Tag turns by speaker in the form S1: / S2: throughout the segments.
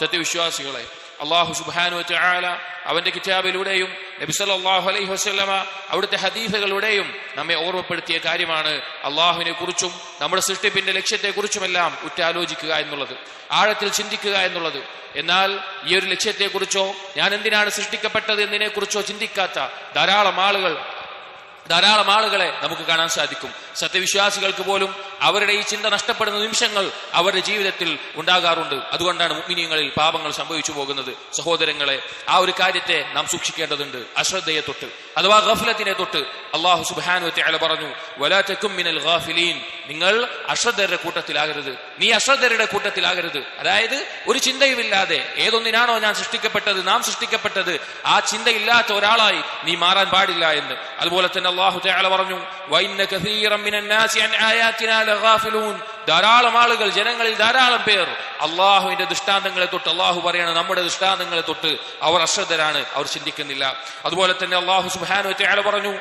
S1: സത്യവിശ്വാസികളെ അള്ളാഹു സുബാനു ആല അവന്റെ കിതാബിലൂടെയും നബിസല്ലാഹു അലൈഹി വസ്ലമ അവിടുത്തെ ഹദീഫുകളുടെയും നമ്മെ ഓർമ്മപ്പെടുത്തിയ കാര്യമാണ് അള്ളാഹുവിനെ കുറിച്ചും നമ്മുടെ സൃഷ്ടിപ്പിന്റെ ലക്ഷ്യത്തെക്കുറിച്ചുമെല്ലാം ഉറ്റാലോചിക്കുക എന്നുള്ളത് ആഴത്തിൽ ചിന്തിക്കുക എന്നുള്ളത്. എന്നാൽ ഈ ഒരു ലക്ഷ്യത്തെക്കുറിച്ചോ ഞാൻ എന്തിനാണ് സൃഷ്ടിക്കപ്പെട്ടത് എന്നതിനെക്കുറിച്ചോ ചിന്തിക്കാത്ത ധാരാളം ആളുകൾ ധാരാളം ആളുകളെ നമുക്ക് കാണാൻ സാധിക്കും. സത്യവിശ്വാസികൾക്ക് പോലും അവരുടെ ഈ ചിന്ത നഷ്ടപ്പെടുന്ന നിമിഷങ്ങൾ അവരുടെ ജീവിതത്തിൽ ഉണ്ടാകാറുണ്ട്. അതുകൊണ്ടാണ് മുഗ്മിനിയങ്ങളിൽ പാപങ്ങൾ സംഭവിച്ചു പോകുന്നത്. സഹോദരങ്ങളെ ആ ഒരു കാര്യത്തെ നാം സൂക്ഷിക്കേണ്ടതുണ്ട്. അശ്രദ്ധയെ തൊട്ട് അഥവാ ഗഫലത്തിനെ തൊട്ട് അള്ളാഹു സുബാനുവത്തെ അല പറഞ്ഞു വലാറ്റക്കും മിനൽ നിങ്ങൾ അശ്രദ്ധരുടെ കൂട്ടത്തിലാകരുത്. നീ അശ്രദ്ധരുടെ കൂട്ടത്തിലാകരുത്. അതായത് ഒരു ചിന്തയുമില്ലാതെ ഏതൊന്നിനാണോ ഞാൻ സൃഷ്ടിക്കപ്പെട്ടത് നാം സൃഷ്ടിക്കപ്പെട്ടത് ആ ചിന്തയില്ലാത്ത ഒരാളായി നീ മാറാൻ പാടില്ല എന്ന്. അതുപോലെ തന്നെ അള്ളാഹു തആല പറഞ്ഞു വൈന്ന കസീറം മിനൻ നാസി അൻ ആയാതിനാ ലഗാഫിലൂൻ ധാരാളം ആളുകൾ ജനങ്ങളിൽ ധാരാളം പേർ അള്ളാഹുവിന്റെ ദൃഷ്ടാന്തങ്ങളെ തൊട്ട് അള്ളാഹു പറയാണ് നമ്മുടെ ദൃഷ്ടാന്തങ്ങളെ തൊട്ട് അവർ അശ്രദ്ധരാണ് അവർ ചിന്തിക്കുന്നില്ല. അതുപോലെ തന്നെ അള്ളാഹു തആല പറഞ്ഞു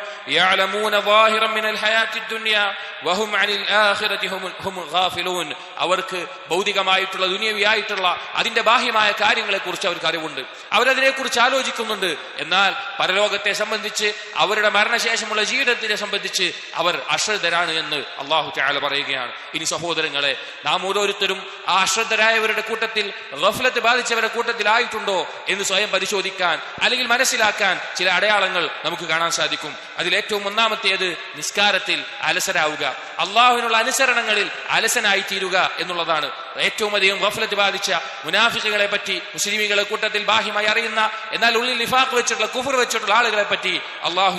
S1: അവർക്ക് ഭൗതികമായിട്ടുള്ള ദുനിയവിയായിട്ടുള്ള അതിന്റെ ബാഹ്യമായ കാര്യങ്ങളെ കുറിച്ച് അവർക്ക് അറിവുണ്ട്. അവരതിനെ കുറിച്ച് ആലോചിക്കുന്നുണ്ട്. എന്നാൽ പരലോകത്തെ സംബന്ധിച്ച് അവരുടെ മരണശേഷമുള്ള ജീവിതത്തിനെ സംബന്ധിച്ച് അവർ അശ്രദ്ധരാണ് എന്ന് അള്ളാഹു തആല പറയുകയാണ്. ഇനി സഹോദരങ്ങളെ നാം ഓരോരുത്തരും ആ അശ്രദ്ധരായവരുടെ കൂട്ടത്തിൽ റഫ്ലത്ത് ബാധിച്ചവരുടെ കൂട്ടത്തിൽ ആയിട്ടുണ്ടോ എന്ന് സ്വയം പരിശോധിക്കാൻ അല്ലെങ്കിൽ മനസ്സിലാക്കാൻ ചില അടയാളങ്ങൾ നമുക്ക് കാണാൻ സാധിക്കും. അതിൽ ഏറ്റവും ഒന്നാമത്തേത് നിസ്കാരത്തിൽ അലസരാവുക. അള്ളാഹുവിനുള്ള അനുസരണങ്ങളിൽ അലസനായി തീരുക എന്നുള്ളതാണ് ഏറ്റവും അധികം റഫ്ലത്ത് ബാധിച്ച മുനാഫിക്കുകളെ പറ്റി മുസ്ലിമികളെ കൂട്ടത്തിൽ ബാഹ്യമായി അറിയുന്ന എന്നാൽ ഉള്ളിൽ നിഫാഖ് വെച്ചിട്ടുള്ള കുഫർ വെച്ചിട്ടുള്ള ആളുകളെ പറ്റി അള്ളാഹു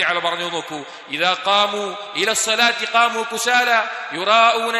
S1: തആല പറഞ്ഞു നോക്കൂ. ഇതാ കാമു ഇല കാമു കുശാല യുറാ യുറാഊന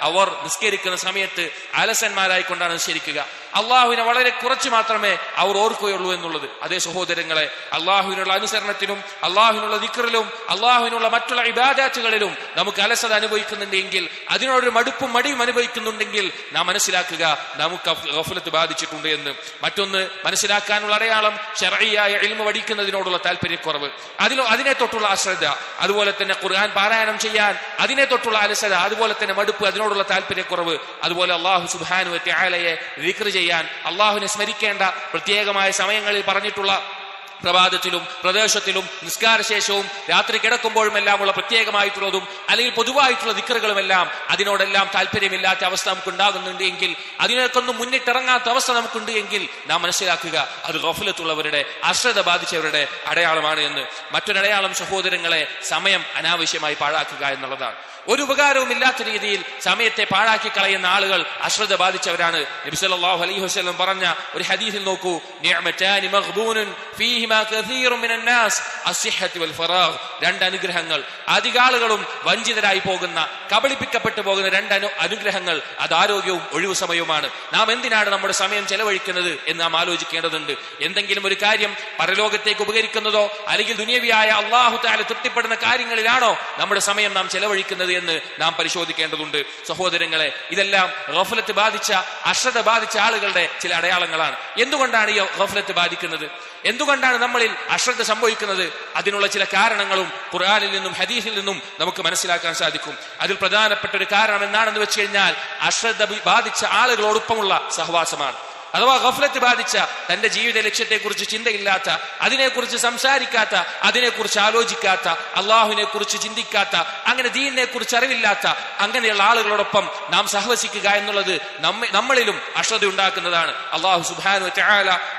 S1: അവർ നിസ്കരിക്കുന്ന സമയത്ത് അലസന്മാരായിക്കൊണ്ടാണ് നിസ്കരിക്കുക. അള്ളാഹുവിനെ വളരെ കുറച്ച് മാത്രമേ അവർ ഓർക്കുകയുള്ളൂ എന്നുള്ളത്. അതേ സഹോദരങ്ങളെ അള്ളാഹുവിനുള്ള അനുസരണത്തിനും അള്ളാഹുവിനുള്ള ദിക്കറിലും അള്ളാഹുവിനുള്ള മറ്റുള്ള ഇബാദാറ്റുകളിലും നമുക്ക് അലസത അനുഭവിക്കുന്നുണ്ടെങ്കിൽ അതിനോടൊരു മടുപ്പും മടിയും അനുഭവിക്കുന്നുണ്ടെങ്കിൽ നാം മനസ്സിലാക്കുക നമുക്ക് ഗഫലത്ത് ബാധിച്ചിട്ടുണ്ട് എന്ന്. മറ്റൊന്ന് മനസ്സിലാക്കാനുള്ള അടയാളം ചെറിയായ എളിമ പഠിക്കുന്നതിനോടുള്ള താല്പര്യക്കുറവ് അതിലോ അതിനെ തൊട്ടുള്ള അശ്രദ്ധ അതുപോലെ തന്നെ ഖുർആൻ പാരായണം ചെയ്യാൻ അതിനെ തൊട്ടുള്ള അലസത അതുപോലെ തന്നെ മടുപ്പ് അതിനോടുള്ള താല്പര്യക്കുറവ് അതുപോലെ അള്ളാഹു സുബാനു ആലയെ വിക്ര ചെയ്യാൻ അള്ളാഹുവിനെ സ്മരിക്കേണ്ട പ്രത്യേകമായ സമയങ്ങളിൽ പറഞ്ഞിട്ടുള്ള പ്രഭാതത്തിലും പ്രദേശത്തിലും നിസ്കാരശേഷവും രാത്രി കിടക്കുമ്പോഴും എല്ലാമുള്ള പ്രത്യേകമായിട്ടുള്ളതും അല്ലെങ്കിൽ പൊതുവായിട്ടുള്ള ദിക്കറുകളുമെല്ലാം അതിനോടെല്ലാം താല്പര്യമില്ലാത്ത അവസ്ഥ നമുക്ക് ഉണ്ടാകുന്നുണ്ട് എങ്കിൽ അതിനൊക്കൊന്നും മുന്നിട്ടിറങ്ങാത്ത അവസ്ഥ നമുക്കുണ്ട് എങ്കിൽ നാം മനസ്സിലാക്കുക അത് ഗഫലത്തുള്ളവരുടെ അശ്രദ്ധ ബാധിച്ചവരുടെ അടയാളമാണ് എന്ന്. മറ്റൊരടയാളം സഹോദരങ്ങളെ സമയം അനാവശ്യമായി പാഴാക്കുക എന്നുള്ളതാണ്. ഒരു ഉപകാരവും ഇല്ലാത്ത രീതിയിൽ സമയത്തെ പാഴാക്കി കളയുന്ന ആളുകൾ അശ്രദ്ധ ബാധിച്ചവരാണ്. നബി സല്ലല്ലാഹു അലൈഹി വസല്ലം പറഞ്ഞ ഒരു ഹദീസിൽ നോക്കൂ. നിഅമതാനി ഫീഹിമാ വൽ രണ്ട് അനുഗ്രഹങ്ങൾ. അധികാളുകളും വഞ്ചിതരായി പോകുന്ന കബളിപ്പിക്കപ്പെട്ടു പോകുന്ന രണ്ട് അനു അനുഗ്രഹങ്ങൾ അത് ആരോഗ്യവും ഒഴിവു സമയവുമാണ്. നാം എന്തിനാണ് നമ്മുടെ സമയം ചെലവഴിക്കുന്നത് എന്ന് നാം ആലോചിക്കേണ്ടതുണ്ട്. എന്തെങ്കിലും ഒരു കാര്യം പരലോകത്തേക്ക് ഉപകരിക്കുന്നതോ അല്ലെങ്കിൽ ദുനിയവിയായ അള്ളാഹു താല തൃപ്തിപ്പെടുന്ന കാര്യങ്ങളിലാണോ നമ്മുടെ സമയം നാം ചെലവഴിക്കുന്നത് എന്ന് നാം പരിശോധിക്കേണ്ടതുണ്ട്. സഹോദരങ്ങളെ ഇതെല്ലാം ഗഫലത്ത് ബാധിച്ച അശ്രദ്ധ ബാധിച്ച ആളുകളുടെ ചില അടയാളങ്ങളാണ്. എന്തുകൊണ്ടാണ് ഈ ഗഫലത്ത് ബാധിക്കുന്നത്? എന്തുകൊണ്ടാണ് നമ്മളിൽ അശ്രദ്ധ സംഭവിക്കുന്നത്? അതിനുള്ള ചില കാരണങ്ങളും ഖുർആാനിൽ നിന്നും ഹദീഫിൽ നിന്നും നമുക്ക് മനസ്സിലാക്കാൻ സാധിക്കും. അതിൽ പ്രധാനപ്പെട്ട ഒരു കാരണം എന്താണെന്ന് വെച്ച് കഴിഞ്ഞാൽ അശ്രദ്ധ ബാധിച്ച ആളുകളോടൊപ്പമുള്ള സഹവാസമാണ്. അഥവാ ഗഫലത്ത് ബാധിച്ച തന്റെ ജീവിത ലക്ഷ്യത്തെക്കുറിച്ച് ചിന്തയില്ലാത്ത അതിനെക്കുറിച്ച് സംസാരിക്കാത്ത അതിനെക്കുറിച്ച് ആലോചിക്കാത്ത അള്ളാഹുവിനെ കുറിച്ച് ചിന്തിക്കാത്ത അങ്ങനെ ദീനിനെ കുറിച്ച് അറിവില്ലാത്ത അങ്ങനെയുള്ള ആളുകളോടൊപ്പം നാം സഹവസിക്കുക എന്നുള്ളത് നമ്മളിലും അശ്രദ്ധ ഉണ്ടാക്കുന്നതാണ്. അള്ളാഹു സുബാനു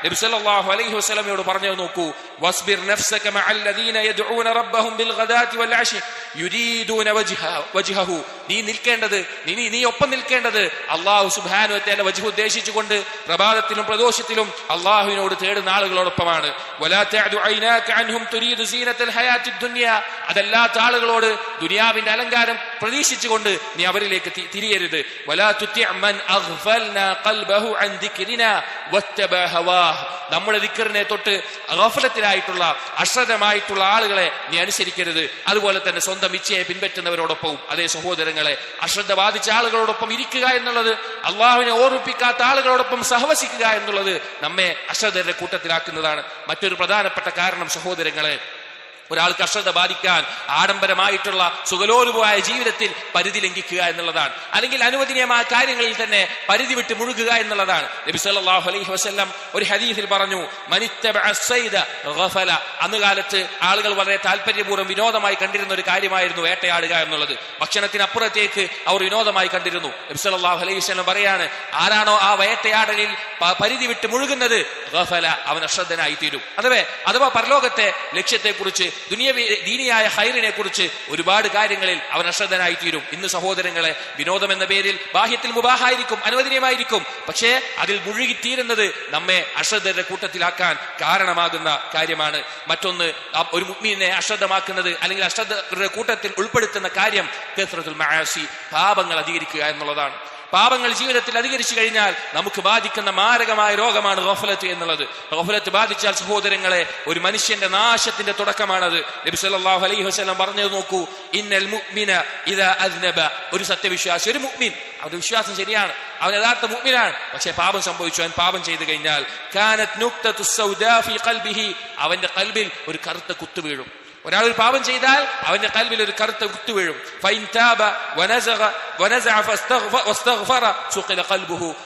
S1: നബി സല്ലല്ലാഹു അലൈഹി വസല്ലമയോട് പറഞ്ഞു നോക്കൂ വസ്ബിർ നഫ്സക റബ്ബഹും ബിൽ ഗദാതി വൽ വജിഹു നീ നിൽക്കേണ്ടത് നീ നീ ഒപ്പം നിൽക്കേണ്ടത് അള്ളാഹു സുബാനു സുബാനുവത്തേന്റെ വജിഹു ഉദ്ദേശിച്ചുകൊണ്ട് പ്രഭാതത്തിലും പ്രദോഷത്തിലും അള്ളാഹുവിനോട് തേടുന്ന ആളുകളോടൊപ്പമാണ്. അതല്ലാത്ത ആളുകളോട് ദുനിയാവിന്റെ അലങ്കാരം പ്രതീക്ഷിച്ചുകൊണ്ട് നീ അവരിലേക്ക് തിരിയരുത്. വലാ തുത്യ നമ്മുടെ ദിക്കറിനെ തൊട്ട് ഗഫലത്തിലായിട്ടുള്ള അശ്രദ്ധമായിട്ടുള്ള ആളുകളെ നീ അനുസരിക്കരുത്. അതുപോലെ തന്നെ സ്വന്തം ഇച്ഛയെ പിൻപറ്റുന്നവരോടൊപ്പവും അതേ സഹോദരങ്ങളെ അശ്രദ്ധ ബാധിച്ച ആളുകളോടൊപ്പം ഇരിക്കുക എന്നുള്ളത് അള്ളാഹുവിനെ ഓർമ്മിപ്പിക്കാത്ത ആളുകളോടൊപ്പം സഹവസിക്കുക എന്നുള്ളത് നമ്മെ അശ്രദ്ധരുടെ കൂട്ടത്തിലാക്കുന്നതാണ്. മറ്റൊരു പ്രധാനപ്പെട്ട കാരണം സഹോദരങ്ങളെ ഒരാൾക്ക് അശ്രദ്ധ ബാധിക്കാൻ ആഡംബരമായിട്ടുള്ള സുഖലോലുപമായ ജീവിതത്തിൽ പരിധി ലംഘിക്കുക എന്നുള്ളതാണ്. അല്ലെങ്കിൽ അനുവദനീയമായ കാര്യങ്ങളിൽ തന്നെ പരിധി വിട്ട് മുഴുകുക എന്നുള്ളതാണ്. നബി സല്ലല്ലാഹു അലൈഹി വസല്ലം ഒരു ഹദീസിൽ പറഞ്ഞു ഗഫല. അന്ന് കാലത്ത് ആളുകൾ വളരെ താല്പര്യപൂർവം വിനോദമായി കണ്ടിരുന്ന ഒരു കാര്യമായിരുന്നു വേട്ടയാടുക എന്നുള്ളത്. ഭക്ഷണത്തിനപ്പുറത്തേക്ക് അവർ വിനോദമായി കണ്ടിരുന്നു. നബി സല്ലല്ലാഹു അലൈഹി വസല്ലം പറയാണ് ആരാണോ ആ വേട്ടയാടലിൽ പരിധി വിട്ട് മുഴുകുന്നത് ഗഫല അവൻ അശ്രദ്ധനായി തീരും അഥവാ അഥവാ പരലോകത്തെ ലക്ഷ്യത്തെക്കുറിച്ച് ദുനിയവി ദീനിയായ ഹൈറിനെ കുറിച്ച് ഒരുപാട് കാര്യങ്ങളിൽ അവൻ അശ്രദ്ധനായി തീരും ഇന്ന് സഹോദരങ്ങളെ വിനോദം എന്ന പേരിൽ ബാഹ്യത്തിൽ മുബാഹായിരിക്കും അനുവദനീയമായിരിക്കും. പക്ഷേ അതിൽ മുഴുകിത്തീരുന്നത് നമ്മെ അശ്രദ്ധരുടെ കൂട്ടത്തിലാക്കാൻ കാരണമാകുന്ന കാര്യമാണ്. മറ്റൊന്ന് ഒരു മുഗ്മീനെ അശ്രദ്ധമാക്കുന്നത് അല്ലെങ്കിൽ അശ്രദ്ധരുടെ കൂട്ടത്തിൽ ഉൾപ്പെടുത്തുന്ന കാര്യം കസ്റത്തുൽ മആസി പാപങ്ങൾ അധികരിക്കുക എന്നുള്ളതാണ്. പാപങ്ങൾ ജീവിതത്തിൽ അധികരിച്ചു കഴിഞ്ഞാൽ നമുക്ക് ബാധിക്കുന്ന മാരകമായ രോഗമാണ് ഗഫലത്ത് എന്നുള്ളത്. ഗഫലത്ത് ബാധിച്ചാൽ സഹോദരങ്ങളെ ഒരു മനുഷ്യന്റെ നാശത്തിന്റെ തുടക്കമാണത്. നബി സല്ലല്ലാഹു അലൈഹി വസല്ലം പറഞ്ഞു നോക്കൂ ഇന്നൽ മുഅ്മിന ഇദാ അദ്നബ. ഒരു സത്യവിശ്വാസി ഒരു മുഅ്മിൻ. അവരുടെ വിശ്വാസം ശരിയാണ്. അവൻ യഥാർത്ഥ മുഅ്മിനാണ്. പക്ഷേ പാപം സംഭവിച്ചു. അവൻ പാപം ചെയ്തു കഴിഞ്ഞാൽ അവന്റെ കൽബിൽ ഒരു കറുത്ത കുത്തു വീഴും. ഒരാൾ ഒരു പാപം ചെയ്താൽ അവന്റെ കൽവിൽ ഒരു കറുത്ത കുത്തു വീഴും.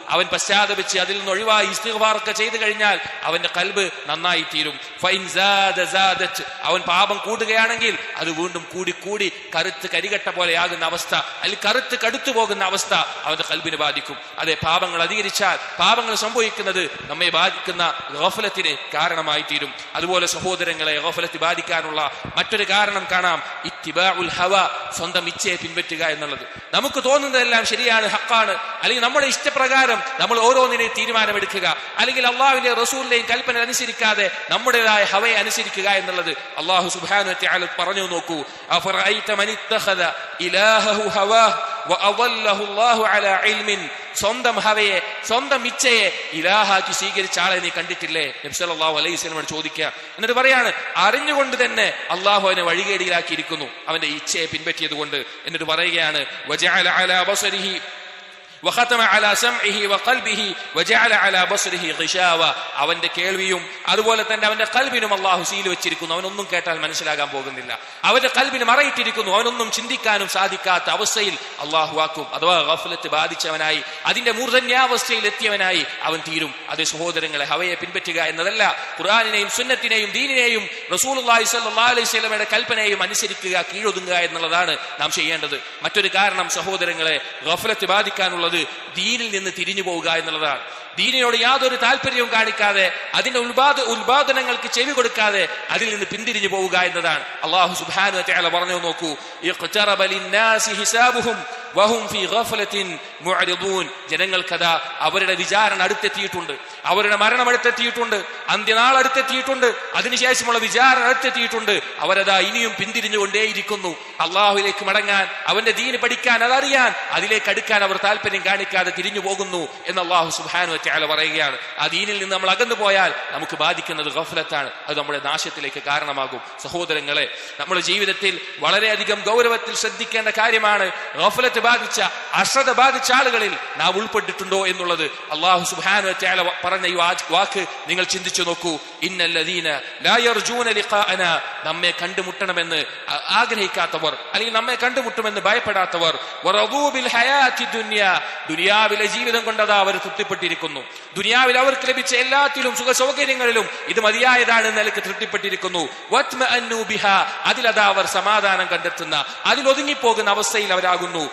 S1: അവൻ പശ്ചാത്തപിച്ച് അതിൽ നിന്ന് ഒഴിവായി ഇസ്തിഗ്ഫാറൊക്കെ ചെയ്തു കഴിഞ്ഞാൽ അവന്റെ കൽബ് നന്നായി തീരും. അവൻ പാപം കൂടുകയാണെങ്കിൽ അത് വീണ്ടും കൂടി കൂടി കറുത്ത് കരികട്ട പോലെയാകുന്ന അവസ്ഥ അല്ലെങ്കിൽ കറുത്ത് കടുത്തു പോകുന്ന അവസ്ഥ അവന്റെ കൽബിന് ബാധിക്കും. അതെ പാപങ്ങൾ അധികരിച്ചാൽ പാപങ്ങൾ സംഭവിക്കുന്നത് നമ്മെ ബാധിക്കുന്ന ഗഫലത്തിന് കാരണമായി തീരും. അതുപോലെ സഹോദരങ്ങളെ ഗഫലത്ത് ബാധിക്കാനുള്ള മറ്റൊരു കാരണം കാണാം. ഇത്തിബാഉൽ ഹവ സ്വന്തം ഇച്ഛയെ പിൻപറ്റുക എന്നുള്ളത്. നമുക്ക് തോന്നുന്നതെല്ലാം ശരിയാണ് ഹക്കാണ്. അല്ലെങ്കിൽ നമ്മുടെ ഇഷ്ടപ്രകാരം നമ്മൾ ഓരോന്നിനെയും തീരുമാനമെടുക്കുക. അല്ലെങ്കിൽ അള്ളാഹുവിന്റെ റസൂലിന്റെയും കൽപ്പന അനുസരിക്കാതെ നമ്മുടേതായ ഹവയെ അനുസരിക്കുക എന്നുള്ളത് അള്ളാഹു സുബാനു പറഞ്ഞു നോക്കൂ. സ്വന്തം ഹവയെ സ്വന്തം ഇച്ഛയെ ഇലാഹാക്കി സ്വീകരിച്ച ആളെ നീ കണ്ടിട്ടില്ലേ? നബി സല്ലല്ലാഹു അലൈഹി സ്വലമാണ് ചോദിക്കുക. എന്നിട്ട് പറയാണ് അറിഞ്ഞുകൊണ്ട് തന്നെ അള്ളാഹു അവനെ വഴികേടിയിലാക്കിയിരിക്കുന്നു അവന്റെ ഇച്ഛയെ പിൻപറ്റിയത് കൊണ്ട് എന്നിട്ട് പറയുകയാണ് വഖത്തമ അലാ സംഇഹി വഖൽബിഹി വജഅല അലാ ബസ്റിഹി ഗിശാവ അവന്റെ കേൾവിയും അതുപോലെ തന്നെ അവന്റെ കൽബിനും അള്ളാഹു സീൽ വെച്ചിരിക്കുന്നു. അവനൊന്നും കേട്ടാൽ മനസ്സിലാകാൻ പോകുന്നില്ല. അവന്റെ കൽബിന് മറയിട്ടിരിക്കുന്നു. അവനൊന്നും ചിന്തിക്കാനും സാധിക്കാത്ത അവസ്ഥയിൽ അള്ളാഹുവാക്കും അഥവാ ഗഫലത്ത് ബാധിച്ചവനായി അതിന്റെ മൂർധന്യാവസ്ഥയിൽ എത്തിയവനായി അവൻ തീരും. അത് സഹോദരങ്ങളെ ഹവയെ പിൻപറ്റുക എന്നതല്ല. ഖുർആനിനെയും സുന്നത്തിനെയും ദീനിനെയും റസൂൽ അള്ളാഹി അലൈഹി സ്വലമയുടെ കൽപ്പനയും അനുസരിക്കുക കീഴൊതുങ്ങുക എന്നുള്ളതാണ് നാം ചെയ്യേണ്ടത്. മറ്റൊരു കാരണം സഹോദരങ്ങളെ ഗഫലത്ത് ബാധിക്കാനുള്ള ബാധിക്കാനുള്ളത് ദീനിൽ നിന്ന് തിരിഞ്ഞു പോവുക എന്നുള്ളതാണ്. ദീനിനോട് യാതൊരു താല്പര്യവും കാണിക്കാതെ അതിന്റെ ഉത്പാദ ഉത്പാദനങ്ങൾക്ക് ചെവി കൊടുക്കാതെ അതിൽ നിന്ന് പിന്തിരിഞ്ഞു പോവുക എന്നതാണ്. അള്ളാഹു സുബാനു പറഞ്ഞു നോക്കൂ. ജനങ്ങൾക്കതാ അവരുടെ വിചാരണ അടുത്തെത്തിയിട്ടുണ്ട്. അവരുടെ മരണം അടുത്തെത്തിയിട്ടുണ്ട്. അന്ത്യനാൾ അടുത്തെത്തിയിട്ടുണ്ട്. അതിനുശേഷമുള്ള വിചാരണ അടുത്തെത്തിയിട്ടുണ്ട്. അവരതാ ഇനിയും പിന്തിരിഞ്ഞുകൊണ്ടേയിരിക്കുന്നു. അള്ളാഹുലേക്ക് മടങ്ങാൻ അവന്റെ ദീന് പഠിക്കാൻ അതറിയാൻ അതിലേക്ക് അടുക്കാൻ അവർ താല്പര്യം കാണിക്കാതെ തിരിഞ്ഞു പോകുന്നു എന്ന് അള്ളാഹു സുഹാനു പറയുകയാണ്. ആ ദീനിൽ നിന്ന് നമ്മൾ അകന്നു പോയാൽ നമുക്ക് ബാധിക്കുന്നത് ഗഫലത്താണ്. അത് നമ്മുടെ നാശത്തിലേക്ക് കാരണമാകും. സഹോദരങ്ങളെ നമ്മുടെ ജീവിതത്തിൽ വളരെയധികം ഗൗരവത്തിൽ ശ്രദ്ധിക്കേണ്ട കാര്യമാണ് ഗഫലത്ത് ബാധിച്ച അശ്രദ്ധ ബാധിച്ച ആളുകളിൽ നാം ഉൾപ്പെട്ടിട്ടുണ്ടോ എന്നുള്ളത് അള്ളാഹു സുബാനു പറഞ്ഞ ഈ വാക്ക് നിങ്ങൾ ചിന്തിച്ചു നോക്കൂ. ഇന്നല്ലദീന നമ്മെ കണ്ടുമുട്ടണമെന്ന് ആഗ്രഹിക്കാത്തവർ അല്ലെങ്കിൽ നമ്മെ കണ്ടുമുട്ടുമെന്ന് ഭയപ്പെടാത്തവർ ദുനിയാവിലെ ജീവിതം കൊണ്ടതാ അവർ തൃപ്തിപ്പെട്ടിരിക്കുന്നു. ദുനിയാവിൽ അവർക്ക് ലഭിച്ച എല്ലാത്തിലും സുഖ സൗകര്യങ്ങളിലും ഇത് മതിയായതാണ് നിലയ്ക്ക് തൃപ്തിപ്പെട്ടിരിക്കുന്നു. അതിലതാ അവർ സമാധാനം കണ്ടെത്തുന്ന അതിലൊതുങ്ങിപ്പോകുന്ന അവസ്ഥയിൽ അവരാകുന്നു.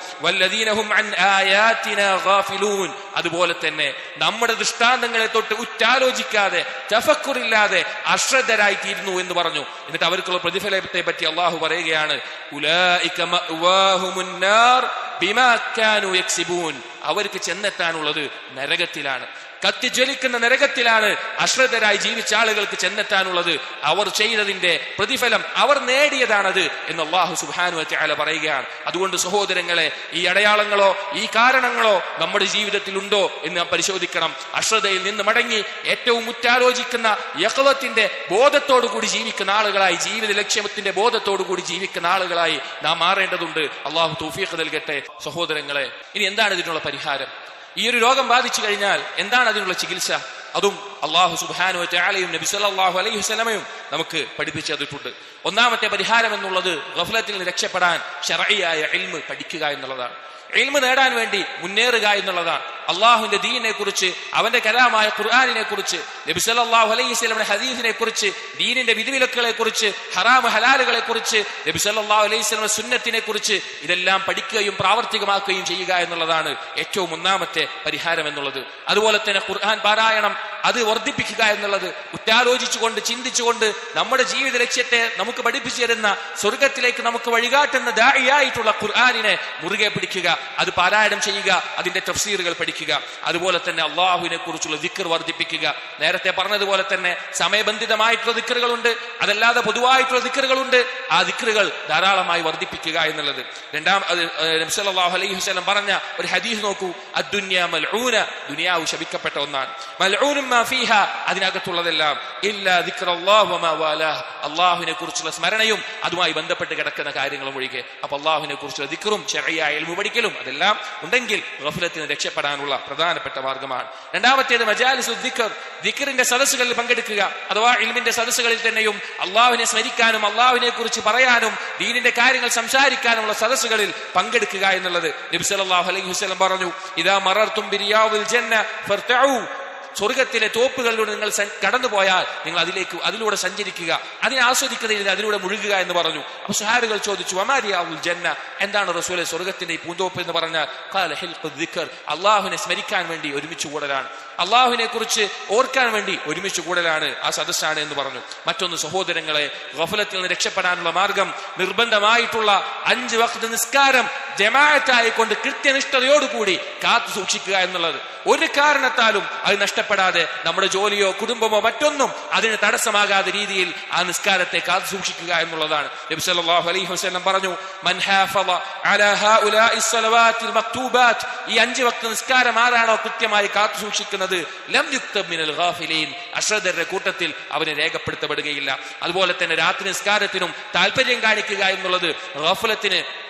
S1: അതുപോലെ തന്നെ നമ്മുടെ ദൃഷ്ടാന്തങ്ങളെ തൊട്ട് ഉറ്റാലോചിക്കാതെ ചഫക്കുറില്ലാതെ അശ്രദ്ധരായി തീരുന്നു എന്ന് പറഞ്ഞു. എന്നിട്ട് അവർക്കുള്ള പ്രതിഫലത്തെ പറ്റി അള്ളാഹു പറയുകയാണ് ബിമാ അവർക്ക് ചെന്നെത്താനുള്ളത് നരകത്തിലാണ്. കത്തിജ്വലിക്കുന്ന നരകത്തിലാണ് അശ്രദ്ധരായി ജീവിച്ച ആളുകൾക്ക് ചെന്നെത്താനുള്ളത്. അവർ ചെയ്തതിന്റെ പ്രതിഫലം അവർ നേടിയതാണത് എന്ന് അള്ളാഹു സുബാനു അല പറയുകയാണ്. അതുകൊണ്ട് സഹോദരങ്ങളെ ഈ അടയാളങ്ങളോ ഈ കാരണങ്ങളോ നമ്മുടെ ജീവിതത്തിൽ ഉണ്ടോ എന്ന് നാം പരിശോധിക്കണം. അശ്രദ്ധയിൽ നിന്ന് മടങ്ങി ഏറ്റവും ഉറ്റാലോചിക്കുന്ന യഹവത്തിന്റെ ബോധത്തോടു കൂടി ജീവിക്കുന്ന ആളുകളായി ജീവിത ലക്ഷ്യത്തിന്റെ ബോധത്തോടു കൂടി ജീവിക്കുന്ന ആളുകളായി നാം മാറേണ്ടതുണ്ട്. അള്ളാഹു തൗഫീഖ് നൽകട്ടെ. സഹോദരങ്ങളെ ഇനി എന്താണ് ഇതിനുള്ള പരിഹാരം? ഈ ഒരു രോഗം ബാധിച്ചു കഴിഞ്ഞാൽ എന്താണ് അതിനുള്ള ചികിത്സ? അതും അള്ളാഹു സുബാനു ചാലയും നബി സല്ലല്ലാഹു അലൈഹി വസല്ലമയും നമുക്ക് പഠിപ്പിച്ചു തന്നിട്ടുണ്ട് ഒന്നാമത്തെ പരിഹാരം എന്നുള്ളത് ഗഫലത്തിൽ നിന്ന് രക്ഷപ്പെടാൻ ഷറയായ എൽമ് പഠിക്കുക എന്നുള്ളതാണ്. എൽമ് നേടാൻ വേണ്ടി മുന്നേറുക എന്നുള്ളതാണ്. അള്ളാഹുവിന്റെ ദീനിനെ കുറിച്ച് അവന്റെ കലാമായ ഖുർആാനിനെ കുറിച്ച് നബി സല്ലല്ലാഹു അലൈഹി സ്വലമിന്റെ ഹദീസിനെ കുറിച്ച് ദീനിന്റെ വിധിവിലക്കുകളെ കുറിച്ച് ഹറാമ് ഹലാലുകളെ കുറിച്ച് നബി സല്ലല്ലാഹു അലൈഹി വസല്ലമയുടെ സുന്നത്തിനെ കുറിച്ച് ഇതെല്ലാം പഠിക്കുകയും പ്രാവർത്തികമാക്കുകയും ചെയ്യുക എന്നുള്ളതാണ് ഏറ്റവും ഒന്നാമത്തെ പരിഹാരം എന്നുള്ളത്. അതുപോലെ തന്നെ ഖുർആൻ പാരായണം അത് വർദ്ധിപ്പിക്കുക എന്നുള്ളത് ഉറ്റാലോചിച്ചുകൊണ്ട് ചിന്തിച്ചുകൊണ്ട് നമ്മുടെ ജീവിത ലക്ഷ്യത്തെ നമുക്ക് പഠിപ്പിച്ചു തരുന്ന സ്വർഗത്തിലേക്ക് നമുക്ക് വഴികാട്ടുന്ന ദായിയായിട്ടുള്ള ഖുർആാനിനെ മുറുകെ പിടിക്കുക അത് പാരായണം ചെയ്യുക അതിന്റെ തഫ്സീറുകൾ പഠിക്കുക. അതുപോലെ തന്നെ അള്ളാഹുവിനെ കുറിച്ചുള്ള ദിക്കർ വർദ്ധിപ്പിക്കുക. നേരത്തെ പറഞ്ഞതുപോലെ തന്നെ സമയബന്ധിതമായിട്ടുള്ള ദിക്കറുകളുണ്ട് അതല്ലാതെ പൊതുവായിട്ടുള്ള ദിക്കറുകളുണ്ട് ആ ദിക്കറുകൾ ധാരാളമായി വർദ്ധിപ്പിക്കുക എന്നുള്ളത്. രണ്ടാം നബ്സല്ലാഹു അലൈഹി വസല്ലം പറഞ്ഞ ഒരു ഹദീസ് നോക്കൂ. അദ്ദുന്യ മൽഊന ദുനിയാവ് ശപിക്കപ്പെട്ട ഒന്നാണ്. മൽഊനും അതിനകത്തുള്ളതെല്ലാം അള്ളാഹുവിനെ കുറിച്ചുള്ള സ്മരണയും അതുമായി ബന്ധപ്പെട്ട് കിടക്കുന്ന കാര്യങ്ങളും ഒഴികെ. അപ്പൊ അള്ളാഹുവിനെ കുറിച്ചുള്ള ദിക്കറും ചെറിയ എൽമു പഠിക്കലും അതെല്ലാം ഉണ്ടെങ്കിൽ ഗഫലത്തിന് രക്ഷപ്പെടാനുള്ള പ്രധാനപ്പെട്ട മാർഗമാണ്. രണ്ടാമത്തേത് മജാലിസ് ദിക്കർ ദിക്കറിന്റെ സദസ്സുകളിൽ പങ്കെടുക്കുക. അഥവാ ഇൽമിന്റെ സദസ്സുകളിൽ തന്നെയും അള്ളാഹുവിനെ സ്മരിക്കാനും അള്ളാഹുവിനെ കുറിച്ച് പറയാനും ദീനിന്റെ കാര്യങ്ങൾ സംസാരിക്കാനുമുള്ള സദസ്സുകളിൽ പങ്കെടുക്കുക എന്നുള്ളത് നബി സല്ലല്ലാഹു അലൈഹി വസ്ലം പറഞ്ഞു ഇതാ മറർത്തും ജന്ന സ്വർഗത്തിലെ തോപ്പുകളിലൂടെ നിങ്ങൾ കടന്നു കടന്നുപോയാൽ നിങ്ങൾ അതിലേക്ക് അതിലൂടെ സഞ്ചരിക്കുക. അതിനെ ആസ്വദിക്കുന്നതിന് അതിലൂടെ മുഴുകുക എന്ന് പറഞ്ഞു. അപ്പൊ സുഹാബികൾ ചോദിച്ചു അമാരിയാവുൽ ജന്ന? എന്താണ് റസൂലെ സ്വർഗത്തിന്റെ ഈ പൂന്തോപ്പ് എന്ന് പറഞ്ഞാൽ? അള്ളാഹുവിനെ സ്മരിക്കാൻ വേണ്ടി ഒരുമിച്ച് കൂടലാണ്. അള്ളാഹുവിനെ കുറിച്ച് ഓർക്കാൻ വേണ്ടി ഒരുമിച്ച് കൂടലാണ് ആ സദസ്സാണ് എന്ന് പറഞ്ഞു. മറ്റൊന്ന് സഹോദരങ്ങളെ ഗഫലത്തിൽ നിന്ന് രക്ഷപ്പെടാനുള്ള മാർഗം നിർബന്ധമായിട്ടുള്ള അഞ്ച് വക്ത നിസ്കാരം ജമാഅത്തായിക്കൊണ്ട് കൃത്യനിഷ്ഠതയോടുകൂടി കാത്തു സൂക്ഷിക്കുക എന്നുള്ളത്. ഒരു കാരണത്താലും അത് നഷ്ടപ്പെടാതെ നമ്മുടെ ജോലിയോ കുടുംബമോ മറ്റൊന്നും അതിന് തടസ്സമാകാത്ത രീതിയിൽ ആ നിസ്കാരത്തെ കാത്തു സൂക്ഷിക്കുക എന്നുള്ളതാണ്. നബി സല്ലല്ലാഹു അലൈഹി വസല്ലം പറഞ്ഞു മൻ അലാ ഈ അഞ്ച് വക്ത നിസ്കാരം ആരാണോ കൃത്യമായി കാത്തു സൂക്ഷിക്കുന്നത്? ഗാഫിലീൻ. അശ്രദ്ധരുടെ കൂട്ടത്തിൽ അവന് രേഖപ്പെടുത്തപ്പെടുകയില്ല. അതുപോലെ തന്നെ രാത്രി നിസ്കാരത്തിനും താല്പര്യം കാണിക്കുക എന്നുള്ളത് ഗഫലത്തിന്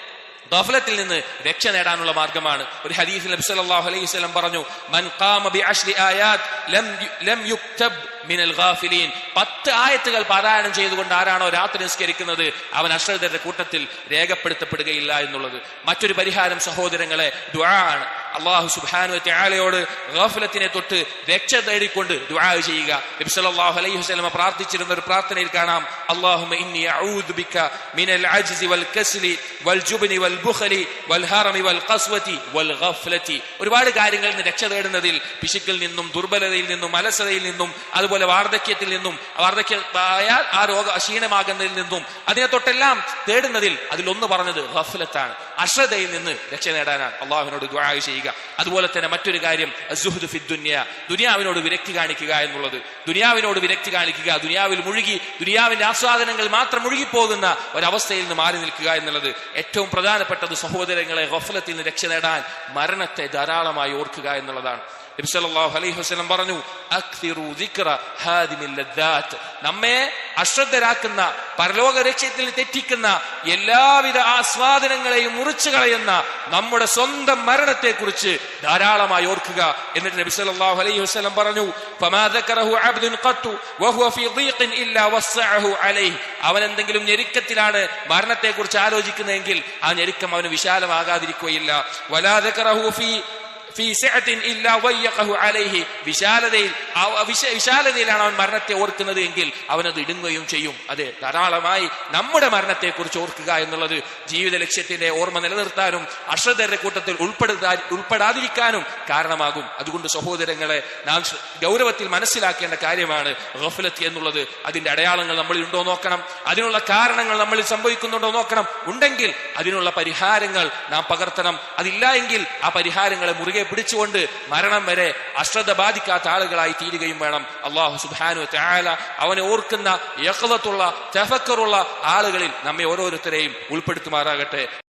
S1: ഗഫലത്തിൽ നിന്ന് രക്ഷ നേടാനുള്ള മാർഗമാണ്. ഒരു ഹദീസിൽ നബി സല്ലല്ലാഹു അലൈഹി വസല്ലം പറഞ്ഞു മൻ ഖാമ ബി അശ്രി ആയാത്ത് ലം ലം യുക്തബ് മിനൽ ഗാഫിലീൻ. പത്ത് ആയത്തുകൾ പാരായണം ചെയ്തുകൊണ്ട് ആരാണോ രാത്രി നിസ്കരിക്കുന്നത് അവൻ അശ്രദ്ധരുടെ കൂട്ടത്തിൽ രേഖപ്പെടുത്തപ്പെടുകയില്ല എന്നുള്ളത്. മറ്റൊരു പരിഹാരം സഹോദരങ്ങളെ ദുആ ആണ്. അള്ളാഹു സുബ്ഹാനഹു വതആലയോട് ഗഫലത്തിനെ തൊട്ട് രക്ഷ തേടിക്കൊണ്ട് ദുആ ചെയ്യുക. നബി സല്ലല്ലാഹു അലൈഹി വസ്ലമ പ്രാർത്ഥിച്ചിരുന്ന ഒരു പ്രാർത്ഥനയിൽ കാണാം. അല്ലാഹുമ്മ ഇന്നി അഊദു ബിക മിനൽ അജ്സി വൽ കസ്ലി വൽ ജുബ്നി വൽ ബുഖലി വൽ ഹറമി വൽ ഖസ്വതി വൽ ഗഫ്ലതി ഒരുപാട് കാര്യങ്ങളിൽ നിന്ന് രക്ഷ തേടുന്നതിൽ പിശുക്കിൽ നിന്നും ദുർബലതയിൽ നിന്നും അലസതയിൽ നിന്നും അതുപോലെ വാർദ്ധക്യത്തിൽ നിന്നും വാർദ്ധക്യമായാൽ ആ രോഗ ക്ഷീണമാകുന്നതിൽ നിന്നും അതിനെ തൊട്ടെല്ലാം തേടുന്നതിൽ അതിലൊന്ന് പറഞ്ഞത് ഗഫലത്താണ്. അശ്രദ്ധയിൽ നിന്ന് രക്ഷ നേടാനാണ്. അള്ളാഹുവിനോട് ദുആ ചെയ്യുക. അതുപോലെ തന്നെ മറ്റൊരു കാര്യം അസുഹദ് ഫി ദുനിയ. ദുനിയാവിനോട് വിരക്തി കാണിക്കുക എന്നുള്ളത്. ദുനിയാവിനോട് വിരക്തി കാണിക്കുക ദുനിയാവിൽ മുഴുകി ദുനിയാവിന്റെ ആസ്വാദനങ്ങൾ മാത്രം മുഴുകിപ്പോകുന്ന ഒരവസ്ഥയിൽ നിന്ന് മാറി നിൽക്കുക എന്നുള്ളത് ഏറ്റവും പ്രധാനപ്പെട്ടത് സഹോദരങ്ങളെ ഗഫലത്തിൽ നിന്ന് രക്ഷ നേടാൻ മരണത്തെ ധാരാളമായി ഓർക്കുക എന്നുള്ളതാണ്. നബി സല്ലല്ലാഹു അലൈഹി വസല്ലം പറഞ്ഞു നമ്മെ അശ്രദ്ധരാക്കുന്ന പരലോക ലക്ഷ്യത്തിൽ തെറ്റിക്കുന്ന എല്ലാവിധ ആസ്വാദനങ്ങളെയും മുറിച്ചു കളയുന്ന നമ്മുടെ സ്വന്തം മരണത്തെ കുറിച്ച് ധാരാളമായി ഓർക്കുക. എന്നിട്ട് നബി സല്ലല്ലാഹു അലൈഹി വസല്ലം പറഞ്ഞു അവൻ എന്തെങ്കിലും ഞെരുക്കത്തിലാണ് മരണത്തെ കുറിച്ച് ആലോചിക്കുന്നതെങ്കിൽ ആ ഞെരുക്കം അവന് വിശാലമാകാതിരിക്കുകയില്ല. വിശാലതയിൽ വിശാലതയിലാണ് അവൻ മരണത്തെ ഓർക്കുന്നത് എങ്കിൽ അവനത് ഇടുങ്ങുകയും ചെയ്യും. അതെ ധാരാളമായി നമ്മുടെ മരണത്തെ കുറിച്ച് ഓർക്കുക എന്നുള്ളത് ജീവിത ലക്ഷ്യത്തിന്റെ ഓർമ്മ നിലനിർത്താനും അശ്രദ്ധരുടെ കൂട്ടത്തിൽ ഉൾപ്പെടുത്താ ഉൾപ്പെടാതിരിക്കാനും കാരണമാകും. അതുകൊണ്ട് സഹോദരങ്ങളെ നാം ഗൗരവത്തിൽ മനസ്സിലാക്കേണ്ട കാര്യമാണ് ഗഫലത്ത് എന്നുള്ളത്. അതിന്റെ അടയാളങ്ങൾ നമ്മളിൽ ഉണ്ടോ നോക്കണം. അതിനുള്ള കാരണങ്ങൾ നമ്മളിൽ സംഭവിക്കുന്നുണ്ടോ നോക്കണം. ഉണ്ടെങ്കിൽ അതിനുള്ള പരിഹാരങ്ങൾ നാം പകർത്തണം. അതില്ല എങ്കിൽ ആ പരിഹാരങ്ങളെ മുറുകെ പിടിച്ചുകൊണ്ട് മരണം വരെ അശ്രദ്ധ ബാധിക്കാത്ത ആളുകളായി തീരുകയും വേണം. അള്ളാഹു സുബാനു താല അവനെ ഓർക്കുന്ന യഹ്ലത്തുള്ള തഫക്കറുള്ള ആളുകളിൽ നമ്മെ ഓരോരുത്തരെയും ഉൾപ്പെടുത്തുമാറാകട്ടെ.